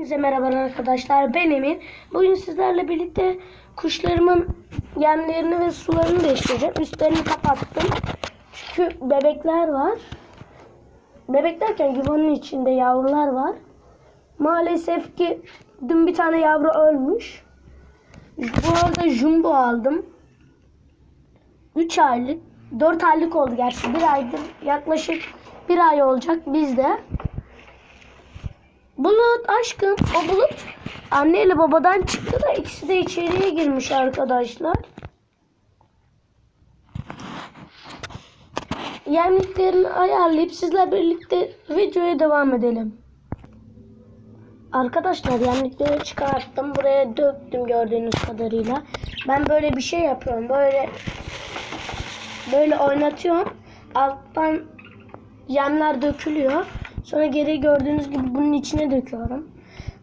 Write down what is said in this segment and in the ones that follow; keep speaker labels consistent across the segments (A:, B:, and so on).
A: Hepinize merhaba arkadaşlar. Ben Emin. Bugün sizlerle birlikte kuşlarımın yemlerini ve sularını değiştireceğim. Üstlerini kapattım. Çünkü bebekler var. Bebek derken yuvanın içinde yavrular var. Maalesef ki dün bir tane yavru ölmüş. Bu arada jumbo aldım. 3 aylık, 4 aylık oldu gerçi. Bir aydır yaklaşık bir ay olacak bizde. Bulut aşkım o bulut anneyle babadan çıktı da ikisi de içeriye girmiş arkadaşlar. Yemliklerini ayarlayıp sizle birlikte videoya devam edelim. Arkadaşlar yemlikleri çıkarttım. Buraya döktüm gördüğünüz kadarıyla. Ben böyle bir şey yapıyorum. Böyle böyle oynatıyorum. Alttan yemler dökülüyor. Sonra geri gördüğünüz gibi bunun içine döküyorum.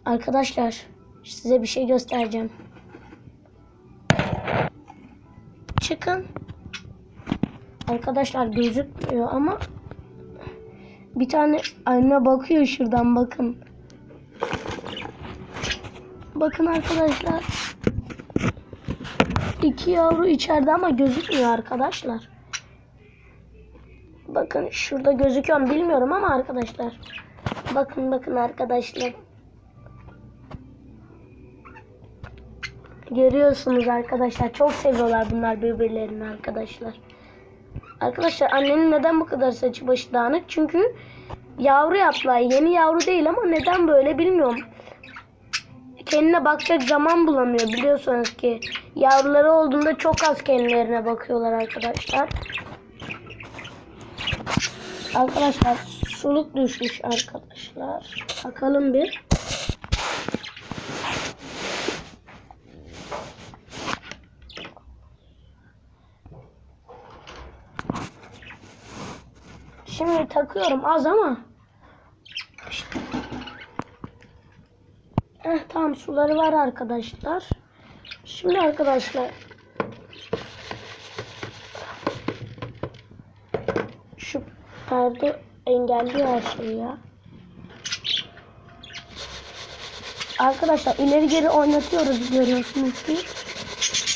A: Arkadaşlar size bir şey göstereceğim. Çıkın. Arkadaşlar gözükmüyor ama bir tane anne bakıyor şuradan bakın. Bakın arkadaşlar. İki yavru içeride ama gözükmüyor arkadaşlar. Bakın şurada gözüküyor mu bilmiyorum ama arkadaşlar. Bakın bakın arkadaşlar. Görüyorsunuz arkadaşlar. Çok seviyorlar bunlar birbirlerini arkadaşlar. Arkadaşlar annenin neden bu kadar saçı başı dağınık? Çünkü yavru yaptılar. Yeni yavru değil ama neden böyle bilmiyorum. Kendine bakacak zaman bulamıyor biliyorsunuz ki. Yavruları olduğunda çok az kendilerine bakıyorlar arkadaşlar. Arkadaşlar suluk düşmüş arkadaşlar. Bakalım bir. Şimdi takıyorum az ama. Eh, tamam suları var arkadaşlar. Şimdi arkadaşlar şu perde engelliyor her şeyi ya. Arkadaşlar ileri geri oynatıyoruz görüyorsunuz ki.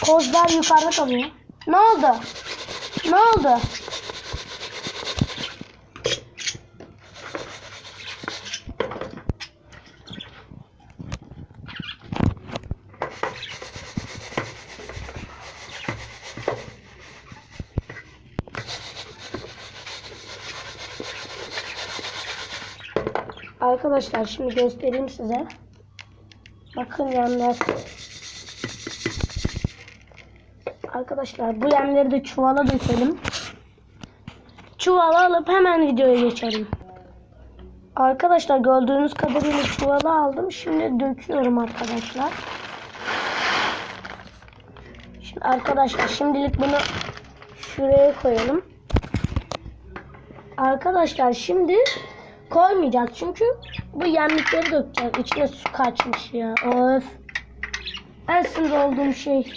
A: Kozlar yukarıda kalıyor. Ne oldu? Ne oldu? Arkadaşlar şimdi göstereyim size. Bakın yemler. Arkadaşlar bu yemleri de çuvala dökelim. Çuvala alıp hemen videoya geçelim. Arkadaşlar gördüğünüz kadarıyla çuvala aldım. Şimdi döküyorum arkadaşlar. Şimdi arkadaşlar şimdilik bunu şuraya koyalım. Arkadaşlar şimdi koymayacağız çünkü bu yemlikleri dökeceğiz. İçine su kaçmış ya. Öf. En sinir olduğum şey.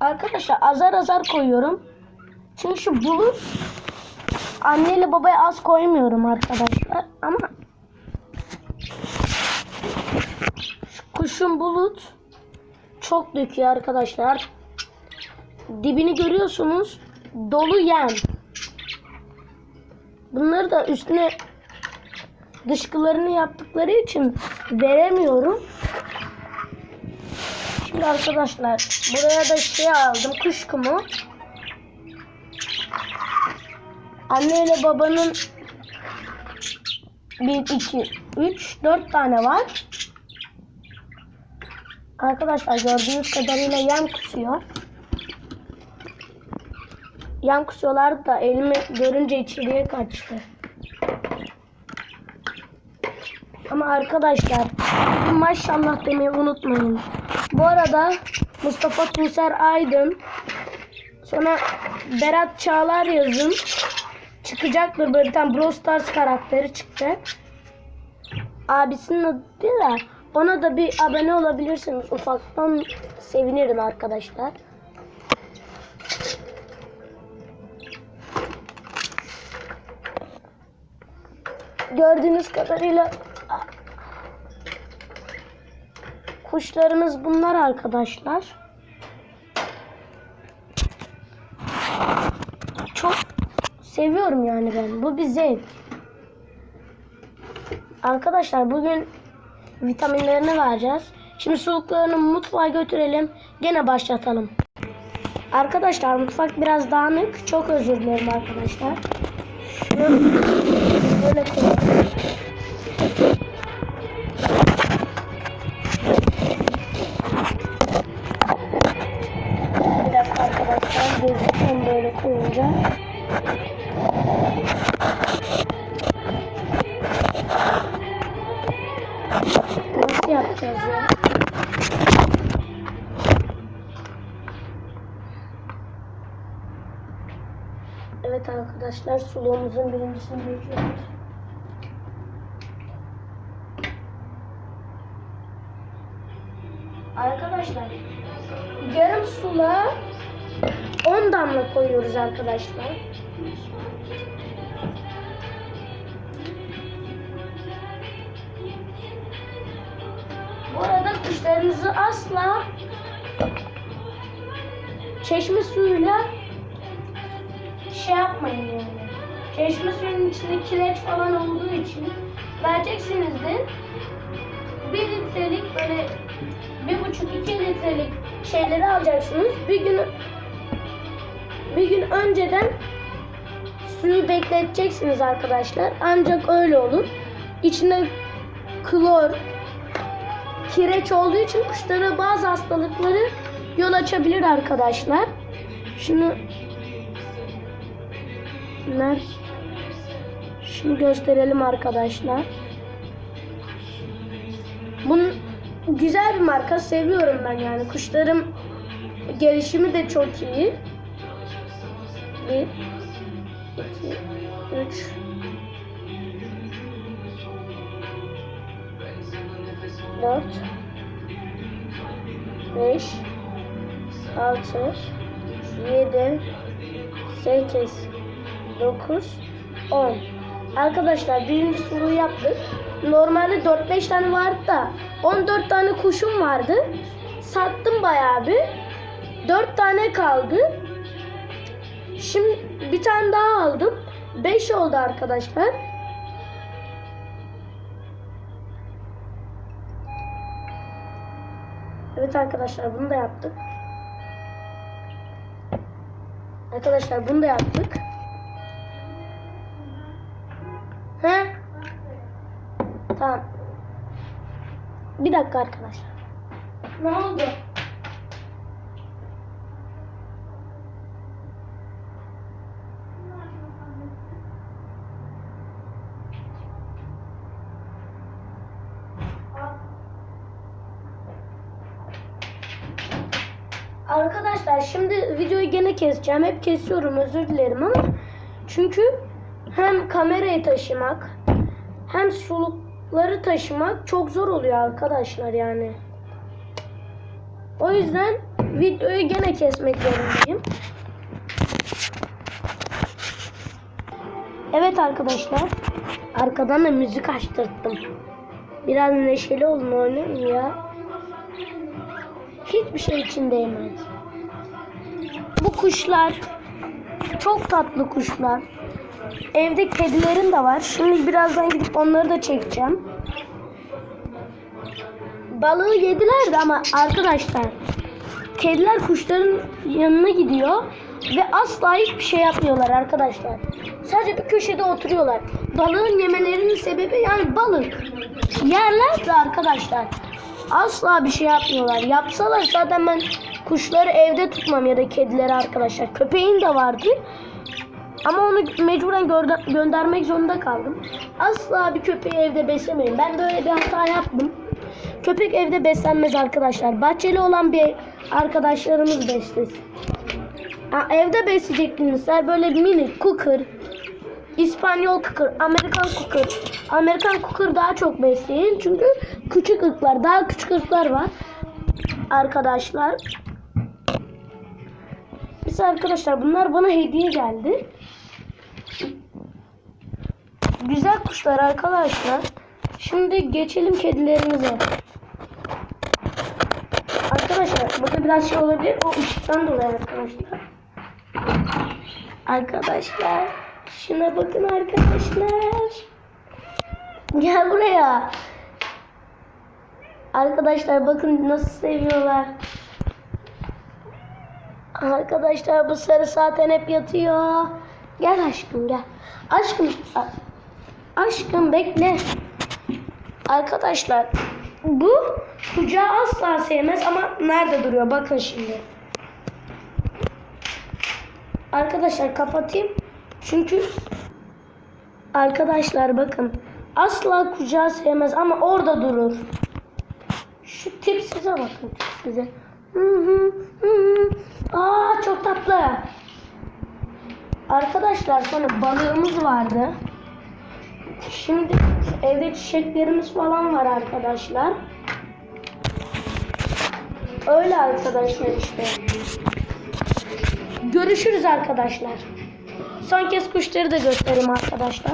A: Arkadaşlar azar azar koyuyorum. Çünkü bulut anneyle babaya az koymuyorum arkadaşlar. Ama şu kuşun bulut çok döküyor arkadaşlar. Dibini görüyorsunuz. Dolu yem. Bunları da üstüne dışkılarını yaptıkları için veremiyorum. Şimdi arkadaşlar buraya da şey aldım kuş kumu. Anne ile babanın 1, 2, 3, 4 tane var. Arkadaşlar gördüğünüz kadarıyla yem kusuyor. Yan kusuyorlardı da elimi görünce içeriye kaçtı. Ama arkadaşlar maşallah demeyi unutmayın. Bu arada Mustafa Tuğser Aydın sonra Berat Çağlar yazın çıkacaktır böyle bir Brawl Stars karakteri çıktı. Abisinin adı da ona da bir abone olabilirsiniz. Ufaktan sevinirim arkadaşlar. Gördüğünüz kadarıyla Kuşlarımız bunlar arkadaşlar. Çok seviyorum yani ben. Bu bir zevk. Arkadaşlar bugün vitaminlerini vereceğiz. Şimdi suluklarını mutfağa götürelim. Gene başlatalım. Arkadaşlar mutfak biraz dağınık. Çok özür dilerim arkadaşlar. Şunu böyle koyalım. Bir dakika arkadaşlar gözüküyor böyle koyunca. Arkadaşlar suluğumuzun birincisini döküyoruz. Arkadaşlar yarım sula 10 damla koyuyoruz arkadaşlar. Bu arada kuşlarınızı asla çeşme suyuyla şey yapmayın yani. Çeşme suyunun içinde kireç falan olduğu için vereceksiniz de bir litrelik böyle bir buçuk iki litrelik şeyleri alacaksınız. Bir gün bir gün önceden suyu bekleteceksiniz arkadaşlar. Ancak öyle olur. İçinde klor, kireç olduğu için kuşlara bazı hastalıkları yol açabilir arkadaşlar. Şunu Ner Şunu gösterelim arkadaşlar. Bunun güzel bir marka. Seviyorum ben yani. Kuşlarım gelişimi de çok iyi. Bir, iki, üç, dört, beş, altı, yedi, sekiz, 9, 10. Arkadaşlar birinci suluğu yaptık. Normalde 4-5 tane vardı da 14 tane kuşum vardı. Sattım bayağı bir. 4 tane kaldı. Şimdi bir tane daha aldım. 5 oldu arkadaşlar. Evet arkadaşlar bunu da yaptık. Arkadaşlar bunu da yaptık. Bir dakika arkadaşlar. Ne oldu? Arkadaşlar şimdi videoyu gene keseceğim. Hep kesiyorum özür dilerim ama çünkü hem kamerayı taşımak hem sulukları taşımak çok zor oluyor arkadaşlar yani. O yüzden videoyu gene kesmek zorundayım. Evet arkadaşlar. Arkadan da müzik açtırttım. Biraz neşeli olun oynayın ya. Hiçbir şey için değmez. Bu kuşlar çok tatlı kuşlar. Evde kedilerim de var. Şimdi birazdan gidip onları da çekeceğim. Balığı yediler de ama arkadaşlar kediler kuşların yanına gidiyor ve asla hiçbir şey yapmıyorlar arkadaşlar. Sadece bir köşede oturuyorlar. Balığın yemelerinin sebebi yani balık. Yerler de arkadaşlar. Asla bir şey yapmıyorlar. Yapsalar zaten ben kuşları evde tutmam ya da kedileri arkadaşlar. Köpeğin de vardı. Ama onu mecburen gönder- göndermek zorunda kaldım. Asla bir köpeği evde beslemeyin. Ben böyle bir hata yaptım. Köpek evde beslenmez arkadaşlar. Bahçeli olan bir arkadaşlarımız beslesin. Ha, evde besleyeceksiniz. Böyle mini cooker, İspanyol cooker, Amerikan cooker. Amerikan cooker daha çok besleyin. Çünkü küçük ırklar, daha küçük ırklar var. Arkadaşlar. Biz arkadaşlar bunlar bana hediye geldi. Güzel kuşlar arkadaşlar. Şimdi geçelim kedilerimize. Arkadaşlar bakın biraz şey olabilir. O ışıktan dolayı arkadaşlar. Arkadaşlar şuna bakın arkadaşlar. Gel buraya. Arkadaşlar bakın nasıl seviyorlar. Arkadaşlar bu sarı zaten hep yatıyor. Gel aşkım gel. Aşkım aşkım bekle. Arkadaşlar bu kucağı asla sevmez ama nerede duruyor bakın şimdi. Arkadaşlar kapatayım. Çünkü arkadaşlar bakın asla kucağı sevmez ama orada durur. Şu tip size bakın tip size. Hı hı hı. Aa çok tatlı. Arkadaşlar sonra balığımız vardı. Şimdi evde çiçeklerimiz falan var arkadaşlar. Öyle arkadaşlar işte. Görüşürüz arkadaşlar. Son kez kuşları da göstereyim arkadaşlar.